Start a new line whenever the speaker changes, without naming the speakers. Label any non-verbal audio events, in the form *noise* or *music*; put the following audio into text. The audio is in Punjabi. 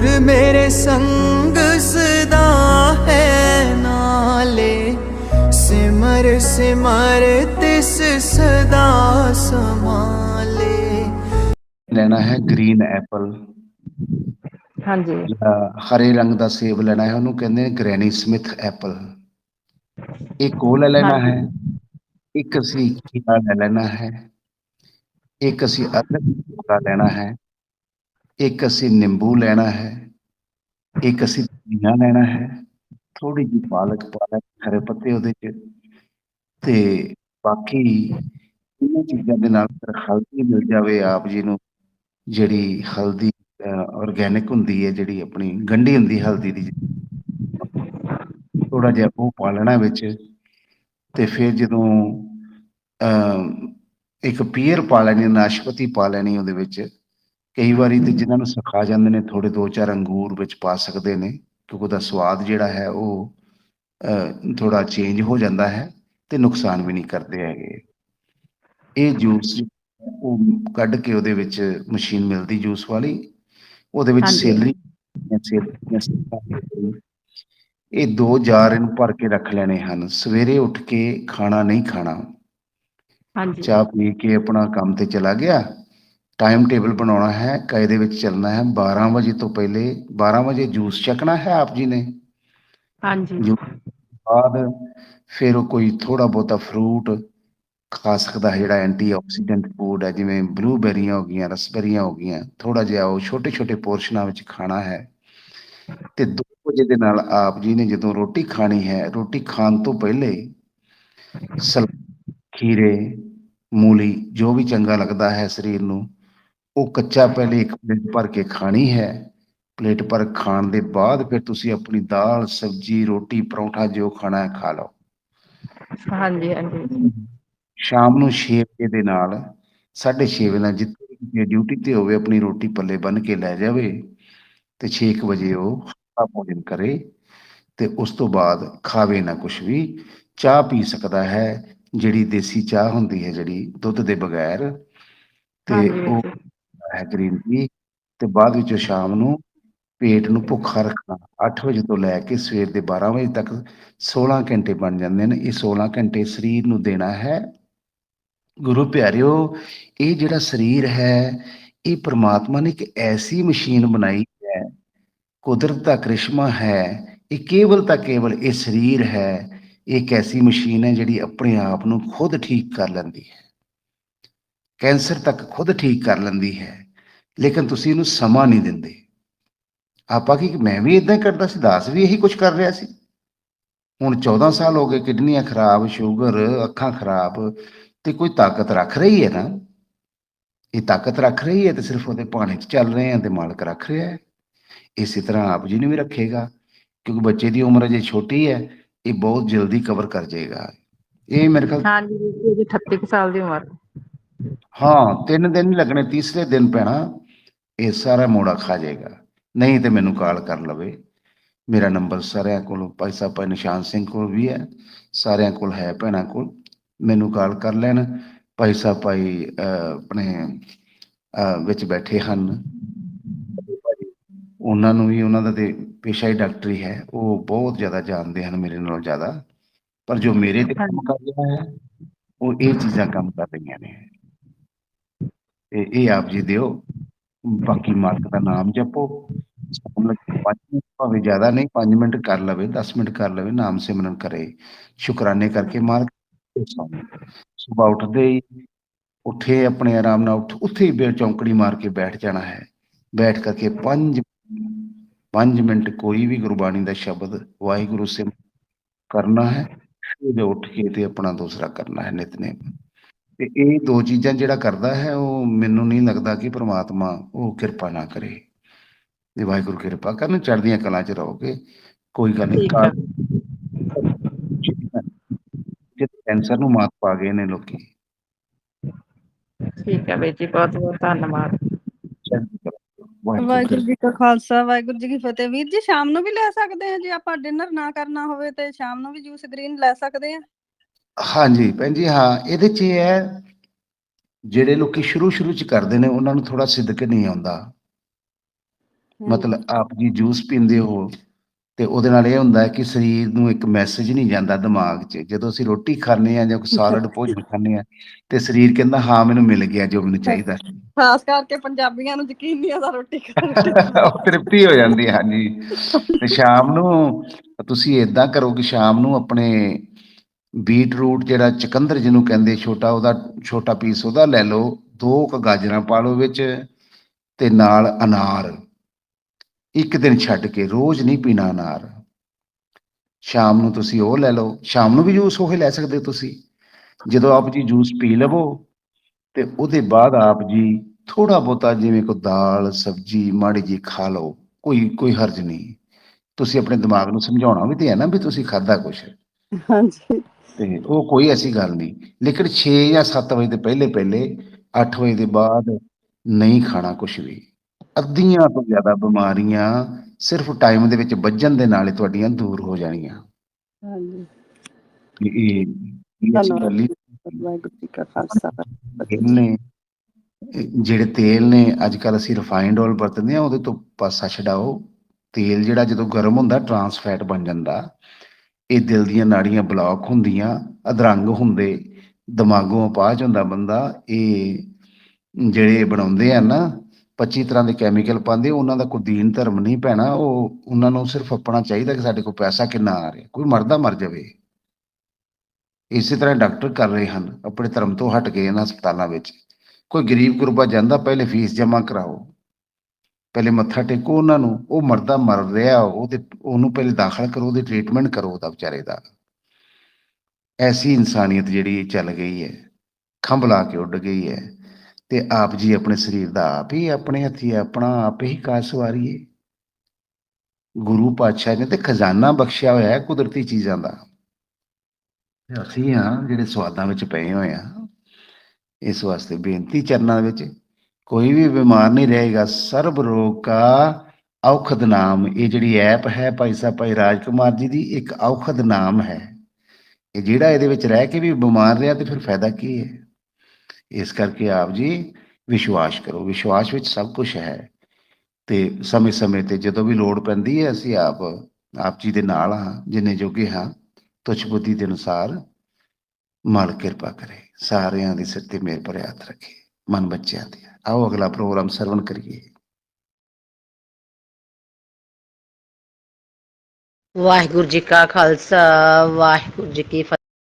ਗੁਰ ਮੇਰੇ ਸੰਗ ਸਦਾ ਹੈ ਨਾਲੇ। ਸਿਮਰ ਸਿਮਰ ਤਿਸ ਸਦਾ ਸਮਾਲੇ
ਲੈਣਾ ਹੈ ਗ੍ਰੀਨ ਐਪਲ
ਹਾਂਜੀ।
ਹਰੇ ਰੰਗ ਦਾ ਸੇਬ ਲੈਣਾ ਹੈ ਉਹਨੂੰ ਕਹਿੰਦੇ ਨੇ ਗ੍ਰੈਨੀ ਸਮਿਥ ਐਪਲ ਇੱਕ ਉਹ ਲੈ ਲੈਣਾ। ਹੈ ਇੱਕ ਅਸੀਂ ਖੀਰਾ ਲੈ ਲੈਣਾ ਹੈ ਇੱਕ ਅਸੀਂ ਅਦਰਕ ਦਾ ਲੈਣਾ ਹੈ ਇੱਕ ਅਸੀਂ ਨਿੰਬੂ ਲੈਣਾ ਹੈ, ਇੱਕ ਅਸੀਂ ਧਨੀਆ ਲੈਣਾ ਹੈ ਥੋੜੀ ਜਿਹੀ ਪਾਲਕ ਪਾਲਕ ਖਰੇ ਪੱਤੇ ਉਹਦੇ ਚ, ਤੇ ਬਾਕੀ ਇਹਨਾਂ ਚੀਜ਼ਾਂ ਦੇ ਨਾਲ ਫਿਰ ਹਲਦੀ ਮਿਲ ਜਾਵੇ ਆਪ ਜੀ ਨੂੰ, ਜਿਹੜੀ ਹਲਦੀ ਆਰਗੈਨਿਕ ਹੁੰਦੀ ਹੈ, ਜਿਹੜੀ ਆਪਣੀ ਗੰਢੀ ਹੁੰਦੀ ਹਲਦੀ ਦੀ। ਥੋੜਾ ਜਿਹਾ ਉਹ ਪਾ ਲੈਣਾ ਵਿੱਚ, ਤੇ ਫਿਰ ਜਦੋਂ ਇੱਕ ਪੀਅਰ ਪਾ ਲੈਣੀ, ਨਾਸ਼ਪਤੀ ਪਾ ਲੈਣੀ ਉਹਦੇ ਵਿੱਚ ਕਈ ਵਾਰੀ ਤੇ ਜਿਨ੍ਹਾਂ ਨੂੰ ਸਿਖਾ ਜਾਂਦੇ ਨੇ ਥੋੜੇ ਦੋ ਚਾਰ ਅੰਗੂਰ ਵਿੱਚ ਪਾ ਸਕਦੇ ਨੇ ਕਿਉਂਕਿ ਉਹਦਾ ਸਵਾਦ ਜਿਹੜਾ ਹੈ ਉਹ ਥੋੜਾ ਚੇਂਜ ਹੋ ਜਾਂਦਾ ਹੈ ਤੇ ਨੁਕਸਾਨ ਵੀ ਨਹੀਂ ਕਰਦੇ ਹੈਗੇ। ਇਹ ਜੂਸ ਉਹ ਕੱਢ ਕੇ ਉਹਦੇ ਵਿੱਚ ਮਸ਼ੀਨ ਮਿਲਦੀ ਜੂਸ ਵਾਲੀ ਉਹਦੇ ਵਿੱਚ। ਸੇਲਰੀ ਇਹ ਦੋ ਜਾਰ ਇਹਨੂੰ ਭਰ ਕੇ ਰੱਖ ਲੈਣੇ ਹਨ। ਸਵੇਰੇ ਉੱਠ ਕੇ ਖਾਣਾ ਨਹੀਂ ਖਾਣਾ।
ਹਾਂਜੀ।
ਚਾਹ ਪੀ ਕੇ ਆਪਣਾ ਕੰਮ ਤੇ ਚਲਾ ਗਿਆ। ਟਾਈਮ ਟੇਬਲ ਬਣਾਉਣਾ ਹੈ ਕਾਇਦੇ ਵਿੱਚ ਚੱਲਣਾ ਹੈ 12 ਵਜੇ ਤੋਂ ਪਹਿਲੇ 12 ਵਜੇ ਜੂਸ ਚੱਕਣਾ ਹੈ ਆਪ ਜੀ ਨੇ?
ਹਾਂਜੀ।
ਬਾਅਦ ਫਿਰ ਉਹ ਕੋਈ ਥੋੜਾ ਬਹੁਤਾ ਫਰੂਟ ਖਾ ਸਕਦਾ ਹੈ ਜਿਹੜਾ ਐਂਟੀ ਆਕਸੀਡੈਂਟ ਫੂਡ ਹੈ ਜਿਵੇਂ ਬਲੂਬੇਰੀਆਂ ਹੋ ਗਈਆਂ ਰਸਬੇਰੀਆਂ ਹੋ ਗਈਆਂ ਥੋੜਾ ਜਿਹਾ ਉਹ ਛੋਟੇ ਛੋਟੇ ਪੋਰਸ਼ਨਾਂ ਵਿੱਚ ਖਾਣਾ ਹੈ। ਤੇ 2 ਵਜੇ ਦੇ ਨਾਲ ਆਪ ਜੀ ਨੇ ਜਦੋਂ ਰੋਟੀ ਖਾਣੀ ਹੈ ਰੋਟੀ ਖਾਣ ਤੋਂ ਪਹਿਲੇ ਸਲ ਖੀਰੇ ਮੂਲੀ ਜੋ ਵੀ ਚੰਗਾ ਲੱਗਦਾ ਹੈ ਸਰੀਰ ਨੂੰ ਉਹ ਕੱਚਾ ਪਹਿਲੇ ਇੱਕ ਪਲੇਟ ਭਰ ਕੇ ਖਾਣੀ ਹੈ। ਪਲੇਟ ਭਰ ਖਾਣ ਦੇ ਬਾਅਦ ਫਿਰ ਤੁਸੀਂ ਆਪਣੀ ਦਾਲ ਸਬਜੀ ਰੋਟੀ ਪਰੌਂਠਾ ਜੋ ਖਾਣਾ ਹੈ ਖਾ ਲਓ।
ਹਾਂਜੀ ਹਾਂਜੀ।
ਸ਼ਾਮ ਨੂੰ 6 ਵਜੇ ਦੇ ਨਾਲ 6:30 ਵਜੇ ਨਾਲ ਜਿੱਥੇ ਡਿਊਟੀ ਤੇ ਹੋਵੇ ਆਪਣੀ ਰੋਟੀ ਪੱਲੇ ਬੰਨ ਕੇ ਲੈ ਜਾਵੇ ਤੇ 6 ਵਜੇ ਉਹ ਹਲਕਾ ਭੋਜਨ ਕਰੇ ਤੇ ਉਸ ਤੋਂ ਬਾਅਦ ਖਾਵੇ ਨਾ ਕੁਝ ਵੀ ਚਾਹ ਪੀ ਸਕਦਾ ਹੈ। ਜਿਹੜੀ ਦੇਸੀ ਚਾਹ ਹੁੰਦੀ ਹੈ ਜਿਹੜੀ ਦੁੱਧ ਦੇ ਬਗੈਰ ਤੇ ਉਹ। ਹੈ ਗ੍ਰੀਨ ਟੀ ਤੇ ਬਾਅਦ ਵਿੱਚ ਸ਼ਾਮ ਨੂੰ ਪੇਟ ਨੂੰ ਭੁੱਖਾ ਰੱਖਣਾ। 8 ਵਜੇ ਤੋਂ ਲੈ ਕੇ ਸਵੇਰ ਦੇ 12 ਵਜੇ ਤੱਕ 16 ਘੰਟੇ ਬਣ ਜਾਂਦੇ ਨੇ। ਇਹ 16 ਘੰਟੇ ਸਰੀਰ ਨੂੰ ਦੇਣਾ ਹੈ। ਗੁਰੂ ਪਿਆਰਿਓ, ਇਹ ਜਿਹੜਾ ਸਰੀਰ ਹੈ, ਇਹ ਪ੍ਰਮਾਤਮਾ ਨੇ ਇੱਕ ਐਸੀ ਮਸ਼ੀਨ ਬਣਾਈ ਹੈ। ਕੁਦਰਤ ਦਾ ਕ੍ਰਿਸ਼ਮਾ ਹੈ। ਇਹ ਕੇਵਲ ਤਾਂ ਕੇਵਲ ਇਹ ਸਰੀਰ ਹੈ। ਇਹ ਇੱਕ ਐਸੀ ਮਸ਼ੀਨ ਹੈ ਜਿਹੜੀ ਆਪਣੇ ਆਪ ਨੂੰ ਖੁਦ ਠੀਕ ਕਰ ਲੈਂਦੀ ਹੈ। ਕੈਂਸਰ ਤੱਕ ਖੁਦ ਠੀਕ ਕਰ ਲੈਂਦੀ ਹੈ, ਲੇਕਿਨ ਤੁਸੀਂ ਇਹਨੂੰ ਸਮਾਂ ਨਹੀਂ ਦਿੰਦੇ। ਆਪਾਂ ਕੀ, ਮੈਂ ਵੀ ਇਦਾਂ ਕਰਦਾ ਸੀ, ਦਾਸ ਵੀ ਇਹੀ ਕੁਝ ਕਰ ਰਿਹਾ ਸੀ। ਹੁਣ 14 ਸਾਲ ਹੋ ਗਏ, ਕਿਡਨੀਆਂ ਖਰਾਬ, ਸ਼ੂਗਰ, ਅੱਖਾਂ ਖਰਾਬ, ਤੇ ਕੋਈ ਤਾਕਤ ਰੱਖ ਰਹੀ ਹੈ ਨਾ? ਇਹ ਤਾਕਤ ਰੱਖ ਰਹੀ ਹੈ ਤੇ ਸਿਰਫ ਉਹਦੇ ਪਾਣੀ 'ਚ ਚੱਲ ਰਹੇ ਆ ਤੇ ਮਾਲਕ ਰੱਖ ਰਿਹਾ ਹੈ। ਇਸੇ ਤਰ੍ਹਾਂ ਆਪ ਜੀ ਨੂੰ ਵੀ ਰੱਖੇਗਾ, ਕਿਉਂਕਿ ਬੱਚੇ ਦੀ ਉਮਰ ਅਜੇ ਛੋਟੀ ਹੈ, ਇਹ ਬਹੁਤ ਜਲਦੀ ਕਵਰ ਕਰ ਜਾਏਗਾ। ਇਹ ਮੇਰੇ ਖਿਆਲ
ਹਾਂਜੀ ਇਹਦੀ 38 ਸਾਲ ਦੀ ਉਮਰ।
ਹਾਂ ਤਿੰਨ ਦਿਨ ਲੱਗਣੇ ਤੀਸਰੇ ਦਿਨ ਪੈਣਾ ਇਹ ਸਾਰਾ ਮੋੜਾ ਖਾ ਜਾਏਗਾ। ਨਹੀਂ ਤੇ ਮੈਨੂੰ ਕਾਲ ਕਰ ਲਵੇ। ਮੇਰਾ ਨੰਬਰ ਸਾਰਿਆਂ ਕੋਲ ਭਾਈ ਸਾਹਿਬ ਭਾਈ ਨਿਸ਼ਾਨ ਸਿੰਘ ਕੋਲ ਵੀ ਹੈ। ਸਾਰਿਆਂ ਕੋਲ ਹੈ ਭੈਣਾਂ ਕੋਲ। ਮੈਨੂੰ ਕਾਲ ਕਰ ਲੈਣ। ਭਾਈ ਸਾਹਿਬ ਭਾਈ ਆਪਣੇ ਵਿੱਚ ਬੈਠੇ ਹਨ। ਉਹਨਾਂ ਨੂੰ ਵੀ ਉਹਨਾਂ ਦਾ ਤੇ ਪੇਸ਼ਾ ਹੀ ਡਾਕਟਰੀ ਹੈ। ਉਹ ਬਹੁਤ ਜ਼ਿਆਦਾ ਜਾਣਦੇ ਹਨ ਮੇਰੇ ਨਾਲੋਂ ਜ਼ਿਆਦਾ। ਪਰ ਜੋ ਮੇਰੇ ਤੇ ਕੰਮ ਕਰ ਰਿਹਾ ਹੈ ਉਹ ਇਹ ਚੀਜ਼ਾਂ ਕੰਮ ਕਰ ਰਹੀਆਂ ਨੇ। ਇਹ ਆਪ ਜੀ ਦਿਓ। ਬਾਕੀ ਮਾਲਕ ਦਾ ਨਾਮ ਜਪੋ। ਭਾਵੇਂ ਜ਼ਿਆਦਾ ਨਹੀਂ 5 ਮਿੰਟ ਕਰ ਲਵੇ 10 ਮਿੰਟ ਕਰ ਲਵੇ, ਨਾਮ ਸਿਮਰਨ ਕਰੇ। ਸ਼ੁਕਰਾਨੇ ਕਰਕੇ ਮਾਲਕ ਸਵੇਰ ਉੱਠਦੇ ਹੀ ਉੱਠੇ, ਆਪਣੇ ਆਰਾਮ ਨਾਲ ਉੱਠ ਉੱਥੇ ਹੀ ਬੇ ਚੌਂਕੜੀ ਮਾਰ ਕੇ ਬੈਠ ਜਾਣਾ ਹੈ। ਬੈਠ ਕਰਕੇ 5 5 ਮਿੰਟ ਕੋਈ ਵੀ ਗੁਰਬਾਣੀ ਦਾ ਸ਼ਬਦ ਵਾਹਿਗੁਰੂ ਸਿਮਰਨ ਕਰਨਾ ਹੈ ਫਿਰ ਉੱਠ ਕੇ ਤੇ ਆਪਣਾ ਦੂਸਰਾ ਕਰਨਾ ਹੈ ਨਿਤਨੇਮ। ਤੇ ਇਹ ਦੋ ਚੀਜ਼ਾਂ ਜਿਹੜਾ ਕਰਦਾ ਹੈ ਉਹ ਮੈਨੂੰ ਨਹੀਂ ਲੱਗਦਾ ਕਿ ਪ੍ਰਮਾਤਮਾ ਉਹ ਕਿਰਪਾ ਨਾ ਕਰੇ। ਤੇ ਵਾਹਿਗੁਰੂ ਕਿਰਪਾ ਕਰਨ ਚੜ੍ਹਦੀਆਂ ਕਲਾਂ 'ਚ ਰਹੋਗੇ। ਕੋਈ ਗੱਲ ਨਹੀਂ।
ਠੀਕ ਹੈ
ਜੇ ਕੈਂਸਰ ਨੂੰ ਮਾਤ ਪਾ ਗਏ ਨੇ ਲੋਕੀ।
ਠੀਕ ਹੈ ਵੀਰ ਜੀ ਬਹੁਤ ਬਹੁਤ ਧੰਨਵਾਦ।
ਵਾਹਿਗੁਰੂ ਜੀ ਕਾ ਖਾਲਸਾ ਵਾਹਿਗੁਰੂ ਜੀ ਕੀ ਫਤਿਹ। ਵੀਰ ਜੀ ਸ਼ਾਮ ਨੂੰ ਵੀ ਲੈ ਸਕਦੇ ਆ? ਜੇ ਆਪਾਂ ਡਿਨਰ ਨਾ ਕਰਨਾ ਹੋਵੇ ਤੇ ਸ਼ਾਮ ਨੂੰ ਵੀ ਜੂਸ ਗ੍ਰੀਨ ਲੈ ਸਕਦੇ ਆ?
ਹਾਂਜੀ ਭੈਣ ਜੀ ਹਾਂ ਇਹਦੇ 'ਚ ਇਹ ਹੈ ਜਿਹੜੇ ਲੋਕੀ ਸ਼ੁਰੂ ਸ਼ੁਰੂ 'ਚ ਕਰਦੇ ਨੇ ਉਹਨਾਂ ਨੂੰ ਥੋੜਾ ਸਿੱਧਕ ਨਹੀਂ ਆਉਂਦਾ। ਮਤਲਬ ਆਪ ਜੀ ਜੂਸ ਪੀਂਦੇ ਹੋ ਤੇ ਉਹਦੇ ਨਾਲ ਇਹ ਹੁੰਦਾ ਹੈ ਕਿ ਸਰੀਰ ਨੂੰ ਇੱਕ ਮੈਸੇਜ ਨਹੀਂ ਜਾਂਦਾ ਦਿਮਾਗ 'ਚ ਜਦੋਂ ਅਸੀਂ ਰੋਟੀ ਖਾਂਦੇ ਆ ਜਾਂ ਕੋਈ ਸਾਲਡ ਭੋਜਨ *laughs* ਖਾਂਦੇ ਆ ਤੇ ਸਰੀਰ ਕਹਿੰਦਾ ਹਾਂ ਮੈਨੂੰ ਮਿਲ ਗਿਆ ਜੋ ਮੈਨੂੰ ਚਾਹੀਦਾ।
ਖਾਸ ਕਰਕੇ ਪੰਜਾਬੀਆਂ ਨੂੰ ਯਕੀਨ ਨਹੀਂ ਆਦਾ ਰੋਟੀ ਖਾ ਕੇ *laughs*
ਉਹ ਤ੍ਰਿਪਤੀ ਹੋ ਜਾਂਦੀ ਹੈ ਹਾਂਜੀ। ਤੇ ਸ਼ਾਮ ਨੂੰ ਤੁਸੀਂ ਇਦਾਂ ਕਰੋ ਕਿ ਸ਼ਾਮ ਨੂੰ ਆਪਣੇ ਬੀਟ ਰੂਟ ਜਿਹੜਾ ਚਕੰਦਰ ਜਿਹਨੂੰ ਕਹਿੰਦੇ ਛੋਟਾ, ਉਹਦਾ ਛੋਟਾ ਪੀਸ ਉਹਦਾ ਲੈ ਲਓ, ਦੋ ਕ ਗਾਜਰਾਂ ਪਾ ਲਓ ਵਿੱਚ ਤੇ ਨਾਲ ਅਨਾਰ। ਇੱਕ ਦਿਨ ਛੱਡ ਕੇ ਰੋਜ਼ ਨਹੀਂ ਪੀਣਾ ਅਨਾਰ। ਸ਼ਾਮ ਨੂੰ ਤੁਸੀਂ ਉਹ ਲੈ ਲਓ। ਸ਼ਾਮ ਨੂੰ ਵੀ ਜੂਸ ਉਹ ਲੈ ਸਕਦੇ ਹੋ ਤੁਸੀਂ। ਜਦੋਂ ਆਪ ਜੀ ਜੂਸ ਪੀ ਲਵੋ ਤੇ ਉਹਦੇ ਬਾਅਦ ਆਪ ਜੀ ਥੋੜਾ ਬਹੁਤਾ ਜਿਵੇਂ ਕੋ ਦਾਲ, ਸਬਜੀ ਮਾੜੀ ਜੀ ਖਾ ਲਓ, ਕੋਈ ਕੋਈ ਹਰਜ ਨਹੀਂ। ਤੁਸੀਂ ਆਪਣੇ ਦਿਮਾਗ ਨੂੰ ਸਮਝਾਉਣਾ ਵੀ ਤੇ ਹੈ ਨਾ ਵੀ ਤੁਸੀਂ ਖਾਦਾ ਕੁਛ।
ਹਾਂਜੀ।
ਤੇ ਉਹ ਕੋਈ ਐਸੀ ਗੱਲ ਨਹੀਂ। ਲੇਕਿਨ 6 ਜਾਂ 7 ਵਜੇ ਦੇ ਪਹਿਲੇ ਪਹਿਲੇ 8 ਵਜੇ ਦੇ ਬਾਅਦ ਨਹੀਂ ਖਾਣਾ ਕੁਛ ਵੀ। ਅੱਧੀਆਂ ਤੋਂ ਜ਼ਿਆਦਾ ਬਿਮਾਰੀਆਂ ਸਿਰਫ ਟਾਈਮ ਦੇ ਵਿੱਚ ਵੱਜਣ ਦੇ ਨਾਲ ਹੀ ਤੁਹਾਡੀਆਂ ਦੂਰ ਹੋ ਜਾਣੀਆਂ।
ਹਾਂਜੀ।
ਇਹ ਜਿਹੜੇ ਤੇਲ ਨੇ ਅੱਜ ਕੱਲ ਅਸੀਂ ਰਿਫਾਈਨਡ ਆਇਲ ਵਰਤਦੇ ਆ ਉਹਦੇ ਤੋਂ ਪਾਸਾ ਛਡਾਓ। ਤੇਲ ਜਿਹੜਾ ਜਦੋਂ ਗਰਮ ਹੁੰਦਾ ਟਰਾਂਸ ਫੈਟ ਬਣ ਜਾਂਦਾ। ਇਹ ਦਿਲ ਦੀਆਂ ਨਾੜੀਆਂ ਬਲੌਕ ਹੁੰਦੀਆਂ, ਅਧਰੰਗ ਹੁੰਦੇ, ਦਿਮਾਗੋਂ ਅਪਾਹਜ ਹੁੰਦਾ ਬੰਦਾ, ਇਹ ਜਿਹੜੇ ਬਣਾਉਂਦੇ ਆ ਨਾ 25 ਤਰ੍ਹਾਂ ਦੇ ਕੈਮੀਕਲ ਪਾਉਂਦੇ, ਉਹਨਾਂ ਦਾ ਕੋਈ ਦੀਨ ਧਰਮ ਨਹੀਂ ਪੈਣਾ ਉਹ ਉਹਨਾਂ ਨੂੰ ਸਿਰਫ ਆਪਣਾ ਚਾਹੀਦਾ ਕਿ ਸਾਡੇ ਕੋਲ ਪੈਸਾ ਕਿੰਨਾ ਆ ਰਿਹਾ, ਕੋਈ ਮਰਦਾ ਮਰ ਜਾਵੇ। ਇਸੇ ਤਰ੍ਹਾਂ ਡਾਕਟਰ ਕਰ ਰਹੇ ਹਨ, ਆਪਣੇ ਧਰਮ ਤੋਂ ਹਟ ਕੇ ਇਹਨਾਂ ਹਸਪਤਾਲਾਂ ਵਿੱਚ। ਕੋਈ ਗਰੀਬ ਗੁਰਬਾ ਜਾਂਦਾ, ਪਹਿਲੇ ਫੀਸ ਜਮ੍ਹਾਂ ਕਰਾਓ। ਪਹਿਲੇ ਮੱਥਾ ਟੇਕੋ ਉਹਨਾਂ ਨੂੰ, ਉਹ ਮਰਦਾ ਮਰ ਰਿਹਾ, ਉਹਦੇ, ਉਹਨੂੰ ਪਹਿਲੇ ਦਾਖਲ ਕਰੋ, ਉਹਦੀ ਟ੍ਰੀਟਮੈਂਟ ਕਰੋ ਉਹਦਾ ਵਿਚਾਰੇ ਦਾ। ਐਸੀ ਇਨਸਾਨੀਅਤ ਜਿਹੜੀ ਚੱਲ ਗਈ ਹੈ, ਖੰਭ ਲਾ ਕੇ ਉੱਡ ਗਈ ਹੈ, ਤੇ ਆਪ ਜੀ ਆਪਣੇ ਸਰੀਰ ਦਾ ਆਪ ਹੀ ਆਪਣੇ ਹੱਥੀ ਆਪਣਾ ਆਪ ਹੀ ਕਾਜ ਸਵਾਰੀਏ ਗੁਰੂ ਪਾਤਸ਼ਾਹ ਨੇ ਤੇ ਖਜ਼ਾਨਾ ਬਖਸ਼ਿਆ ਹੋਇਆ ਹੈ ਕੁਦਰਤੀ ਚੀਜ਼ਾਂ ਦਾ। ਅਸੀਂ ਆ ਜਿਹੜੇ ਸਵਾਦਾਂ ਵਿੱਚ ਪਏ ਹੋਏ ਆ ਇਸ ਵਾਸਤੇ ਬੇਨਤੀ ਚਰਨਾਂ ਵਿੱਚ ਕੋਈ ਵੀ ਬਿਮਾਰ ਨਹੀਂ ਰਹੇਗਾ। ਸਰਬ ਰੋਗ ਕਾ ਔਖਦ ਨਾਮ। ਇਹ ਜਿਹੜੀ ਐਪ ਹੈ ਭਾਈ ਸਾਹਿਬ, ਭਾਈ ਰਾਜਕੁਮਾਰ ਜੀ ਦੀ, ਇੱਕ ਔਖਦ ਨਾਮ ਹੈ। ਇਹ ਜਿਹੜਾ ਇਹਦੇ ਵਿੱਚ ਰਹਿ ਕੇ ਵੀ ਬਿਮਾਰ ਰਿਹਾ ਤੇ ਫਿਰ ਫਾਇਦਾ ਕੀ ਹੈ? ਇਸ ਕਰਕੇ ਆਪ ਜੀ ਵਿਸ਼ਵਾਸ ਕਰੋ। ਵਿਸ਼ਵਾਸ ਵਿੱਚ ਸਭ ਕੁਝ ਹੈ। ਤੇ ਸਮੇਂ-ਸਮੇਂ ਤੇ ਜਦੋਂ ਵੀ ਲੋੜ ਪੈਂਦੀ ਹੈ, ਅਸੀਂ ਆਪ ਆਪ ਜੀ ਦੇ ਨਾਲ ਹਾਂ, ਜਿੰਨੇ ਜੋਗੇ ਹਾਂ, ਤੁਛ ਬੁੱਧੀ ਦੇ ਅਨੁਸਾਰ ਮਾਲ ਕਿਰਪਾ ਕਰੇ। ਸਾਰਿਆਂ ਦੇ ਸਿਰ ਤੇ ਮੇਰ ਭਰਿਆ ਰੱਖੇ। ਰੱਖੇ ਮਨ ਬੱਚਿਆਂ ਤੇ ਆਓ ਅਗਲਾ ਪ੍ਰੋਗਰਾਮ ਸਰਵਣ ਕਰੀਏ
ਵਾਹਿਗੁਰੂ ਜੀ ਕਾ ਖਾਲਸਾ ਵਾਹਿਗੁਰੂ ਜੀ ਕੀ ਫਤਿਹ